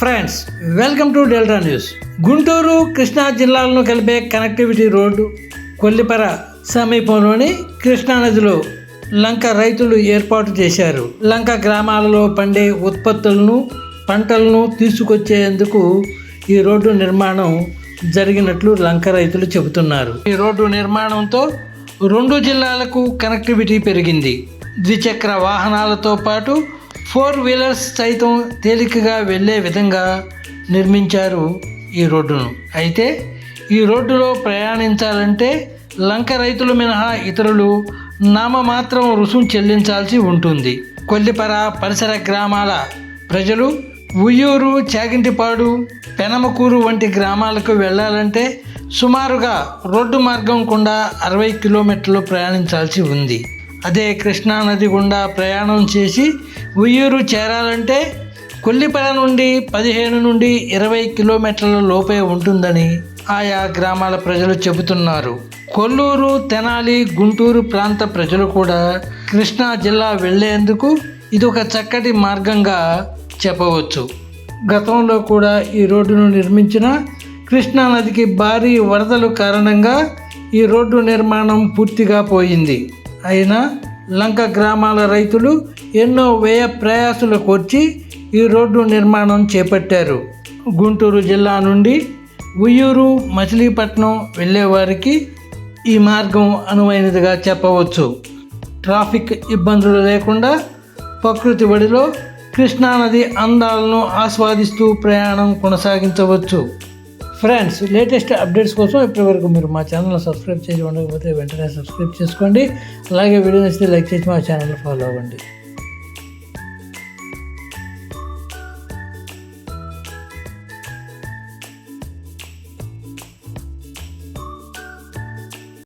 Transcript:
Friends welcome to delta news Guntur Krishna జిల్లాలను కలిపే connectivity road Kollipara సమీపంలోని కృష్ణానదిలో లంక రైతులు ఏర్పాటు చేశారు. లంక గ్రామాలలో పండే ఉత్పత్తులను పంటలను తీసుకొచ్చేందుకు ఈ రోడ్డు నిర్మాణం జరిగినట్లు లంక రైతులు చెబుతున్నారు. ఈ రోడ్డు నిర్మాణంతో రెండు జిల్లాలకు కనెక్టివిటీ పెరిగింది. ద్విచక్ర వాహనాలతో పాటు ఫోర్ వీలర్స్ సైతం తేలికగా వెళ్ళే విధంగా నిర్మించారు ఈ రోడ్డును. అయితే ఈ రోడ్డులో ప్రయాణించాలంటే లంక రైతులు మినహా ఇతరులు నామమాత్రం రుసుం చెల్లించాల్సి ఉంటుంది. కొల్లిపర పరిసర గ్రామాల ప్రజలు ఉయ్యూరు చాగింటిపాడు పెనమకూరు వంటి గ్రామాలకు వెళ్ళాలంటే సుమారుగా రోడ్డు మార్గం గుండా అరవై కిలోమీటర్లు ప్రయాణించాల్సి ఉంది. అదే కృష్ణా నది గుండా ప్రయాణం చేసి ఉయ్యూరు చేరాలంటే కొల్లిపల నుండి పదిహేను నుండి ఇరవై కిలోమీటర్ల లోపే ఉంటుందని ఆయా గ్రామాల ప్రజలు చెబుతున్నారు. కొల్లూరు తెనాలి గుంటూరు ప్రాంత ప్రజలు కూడా కృష్ణా జిల్లా వెళ్ళేందుకు ఇది ఒక చక్కటి మార్గంగా చెప్పవచ్చు. గతంలో కూడా ఈ రోడ్డును నిర్మించిన కృష్ణా నదికి భారీ వరదలు కారణంగా ఈ రోడ్డు నిర్మాణం పూర్తిగా పోయింది. అయినా లంక గ్రామాల రైతులు ఎన్నో వ్యయ ప్రయాసులకు వచ్చి ఈ రోడ్డు నిర్మాణం చేపట్టారు. గుంటూరు జిల్లా నుండి ఉయ్యూరు మచిలీపట్నం వెళ్ళేవారికి ఈ మార్గం అనువైనదిగా చెప్పవచ్చు. ట్రాఫిక్ ఇబ్బందులు లేకుండా ప్రకృతి వడిలో కృష్ణానది అందాలను ఆస్వాదిస్తూ ప్రయాణం కొనసాగించవచ్చు. ఫ్రెండ్స్ లేటెస్ట్ అప్డేట్స్ కోసం ఇప్పటివరకు మీరు మా ఛానల్ సబ్స్క్రైబ్ చేసి ఉండకపోతే వెంటనే సబ్స్క్రైబ్ చేసుకోండి. అలాగే వీడియో నచ్చితే లైక్ చేసి మా ఛానల్ ఫాలో అవ్వండి.